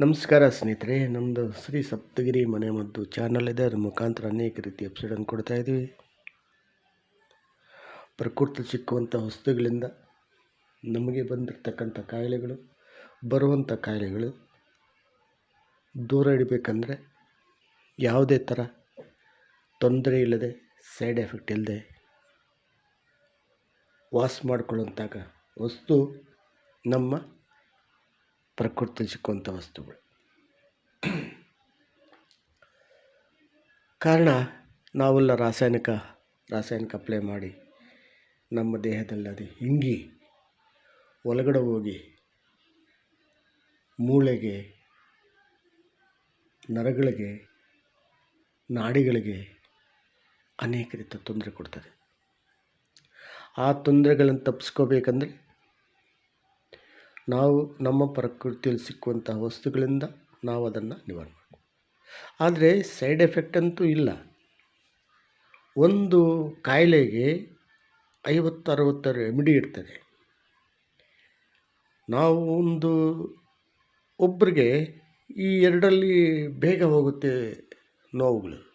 ನಮಸ್ಕಾರ ಸ್ನೇಹಿತರೆ ನಮ್ಮದು ಶ್ರೀ ಸಪ್ತಗಿರಿ ಮನೆ ಮದ್ದು ಚಾನಲ್ ಇದೆ. ಅದರ ಮುಖಾಂತರ ಅನೇಕ ರೀತಿ ಎಪಿಸೋಡನ್ನು ಕೊಡ್ತಾ ಇದ್ದೀವಿ. ಪ್ರಕೃತಿ ಸಿಕ್ಕುವಂಥ ವಸ್ತುಗಳಿಂದ ನಮಗೆ ಬಂದಿರತಕ್ಕಂಥ ಕಾಯಿಲೆಗಳು, ಬರುವಂಥ ಕಾಯಿಲೆಗಳು ದೂರ ಇಡಬೇಕಂದ್ರೆ ಯಾವುದೇ ಥರ ತೊಂದರೆ ಇಲ್ಲದೆ ಸೈಡ್ ಎಫೆಕ್ಟ್ ಇಲ್ಲದೆ ವಾಸ್ ಮಾಡ್ಕೊಳ್ಳುವಂಥ ವಸ್ತು ನಮ್ಮ ಪ್ರಕೃತಿ ಸಿಕ್ಕುವಂಥ ವಸ್ತುಗಳು. ಕಾರಣ, ನಾವೆಲ್ಲ ರಾಸಾಯನಿಕ ರಾಸಾಯನಿಕ ಅಪ್ಲೈ ಮಾಡಿ ನಮ್ಮ ದೇಹದಲ್ಲಿ ಅದು ಹಿಂಗಿ ಒಳಗಡೆ ಹೋಗಿ ಮೂಳೆಗೆ, ನರಗಳಿಗೆ, ನಾಡಿಗಳಿಗೆ ಅನೇಕ ರೀತಿಯ ತೊಂದರೆ ಕೊಡ್ತದೆ. ಆ ತೊಂದರೆಗಳನ್ನು ತಪ್ಪಿಸ್ಕೋಬೇಕಂದ್ರೆ ನಾವು ನಮ್ಮ ಪ್ರಕೃತಿಯಲ್ಲಿ ಸಿಕ್ಕುವಂಥ ವಸ್ತುಗಳಿಂದ ನಾವು ಅದನ್ನು ನಿವಾರಣೆ ಮಾಡ್ಬೋದು ಆದರೆ ಸೈಡ್ ಎಫೆಕ್ಟ್ ಅಂತೂ ಇಲ್ಲ. ಒಂದು ಕಾಯಿಲೆಗೆ ಐವತ್ತು ಅರವತ್ತು ರೆಮಿಡಿ ಇರ್ತದೆ. ನಾವು ಒಂದು ಒಬ್ಬರಿಗೆ ಈ ಎರಡರಲ್ಲಿ ಬೇಗ ಹೋಗುತ್ತೆ ನೋವುಗಳು.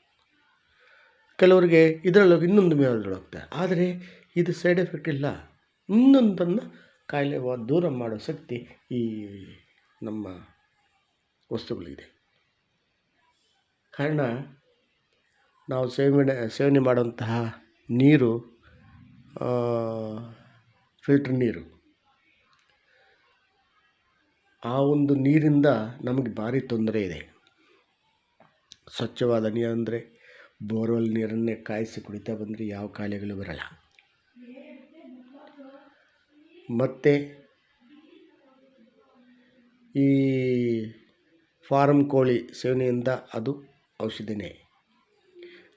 ಕೆಲವರಿಗೆ ಇದರಲ್ಲಿ ಇನ್ನೊಂದು ಹೋಗ್ತಾರೆ. ಆದರೆ ಇದು ಸೈಡ್ ಎಫೆಕ್ಟ್ ಇಲ್ಲ. ಇನ್ನೊಂದನ್ನು ಕಾಯಿಲೆ ದೂರ ಮಾಡೋ ಶಕ್ತಿ ಈ ನಮ್ಮ ವಸ್ತುಗಳಿದೆ ಕಾರಣ ನಾವು ಸೇವನೆ ಸೇವನೆ ಮಾಡುವಂತಹ ನೀರು ಫಿಲ್ಟ್ರ್ ನೀರು. ಆ ಒಂದು ನೀರಿಂದ ನಮಗೆ ಭಾರಿ ತೊಂದರೆ ಇದೆ. ಸ್ವಚ್ಛವಾದ ನೀರು ಅಂದರೆ ಬೋರ್ವೆಲ್ ನೀರನ್ನೇ ಕಾಯಿಸಿ ಕುಡಿತಾ ಬಂದರೆ ಯಾವ ಕಾಯಿಲೆಗಳು ಬರಲ್ಲ. ಮತ್ತು ಈ ಫಾರಮ್ ಕೋಳಿ ಸೇವನೆಯಿಂದ ಅದು ಔಷಧಿನೇ.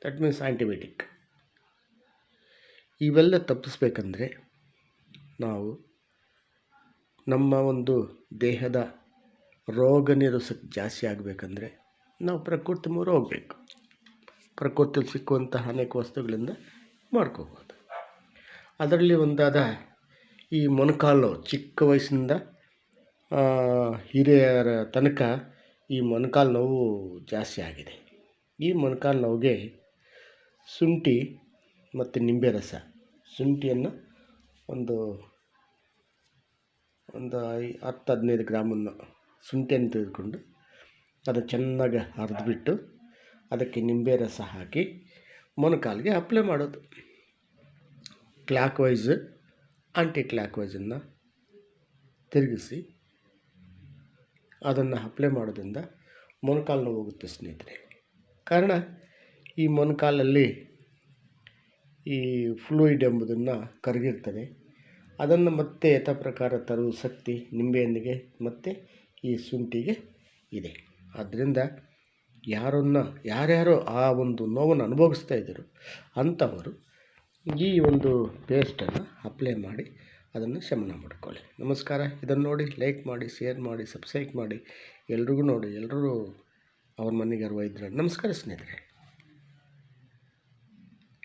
ದಟ್ ಮೀನ್ಸ್ ಆ್ಯಂಟಿಬಯೋಟಿಕ್ ಇವೆಲ್ಲ ತಪ್ಪಿಸ್ಬೇಕಂದ್ರೆ ನಾವು ನಮ್ಮ ಒಂದು ದೇಹದ ರೋಗ ನಿರೋಧಕ ಜಾಸ್ತಿ ಆಗಬೇಕಂದ್ರೆ ನಾವು ಪ್ರಕೃತಿ ಮೂರು ಹೋಗಬೇಕು. ಪ್ರಕೃತಿಯಲ್ಲಿ ಸಿಕ್ಕುವಂತಹ ಅನೇಕ ವಸ್ತುಗಳಿಂದ ಮಾಡ್ಕೋಬೋದು. ಅದರಲ್ಲಿ ಒಂದಾದ ಈ ಮೊಣಕಾಲು ಚಿಕ್ಕ ವಯಸ್ಸಿನಿಂದ ಹಿರಿಯರ ತನಕ ಈ ಮೊಣಕಾಲು ನೋವು ಜಾಸ್ತಿ ಆಗಿದೆ. ಈ ಮೊಣಕಾಲು ನೋವಿಗೆ ಶುಂಠಿ ಮತ್ತು ನಿಂಬೆ ರಸ. ಶುಂಠಿಯನ್ನು ಒಂದು ಒಂದು ಐ, ಹತ್ತು, ಹದಿನೈದು ಗ್ರಾಮನ್ನು ಶುಂಠಿಯನ್ನು ತೆಗೆದುಕೊಂಡು ಅದು ಚೆನ್ನಾಗಿ ಅರೆದ್ಬಿಟ್ಟು ಅದಕ್ಕೆ ನಿಂಬೆ ರಸ ಹಾಕಿ ಮೊಣಕಾಲಿಗೆ ಅಪ್ಲೈ ಮಾಡೋದು. ಕ್ಲಾಕ್ ವೈಸ್ ಆಂಟಿ ಕ್ಲಾಕ್ ವೈಸನ್ನು ತಿರುಗಿಸಿ ಅದನ್ನು ಅಪ್ಲೈ ಮಾಡೋದ್ರಿಂದ ಮೊಣಕಾಲು ಹೋಗುತ್ತೆ ಸ್ನೇಹಿತರೆ. ಕಾರಣ ಈ ಮೊಣಕಾಲಲ್ಲಿ ಈ ಫ್ಲೂಯಿಡ್ ಎಂಬುದನ್ನು ಕರಗಿರ್ತದೆ. ಅದನ್ನು ಮತ್ತೆ ಯಥ ಪ್ರಕಾರ ತರುವ ಶಕ್ತಿ ನಿಂಬೆಯೊಂದಿಗೆ ಮತ್ತು ಈ ಶುಂಠಿಗೆ ಇದೆ. ಆದ್ದರಿಂದ ಯಾರನ್ನು, ಯಾರ್ಯಾರೋ ಆ ಒಂದು ನೋವನ್ನು ಅನುಭವಿಸ್ತಾ ಇದ್ದರು, ಅಂಥವರು ಈ ಒಂದು ಪೇಸ್ಟನ್ನು ಅಪ್ಲೈ ಮಾಡಿ ಅದನ್ನು ಶಮನ ಮಾಡ್ಕೊಳ್ಳಿ. ನಮಸ್ಕಾರ. ಇದನ್ನು ನೋಡಿ ಲೈಕ್ ಮಾಡಿ ಶೇರ್ ಮಾಡಿ ಸಬ್ಸ್ಕ್ರೈಬ್ ಮಾಡಿ, ಎಲ್ರಿಗೂ ನೋಡಿ ಎಲ್ಲರೂ ಅವ್ರ ಮನೆಗೆ ಯಾರು ನಮಸ್ಕಾರ ಸ್ನೇಹಿತರೆ.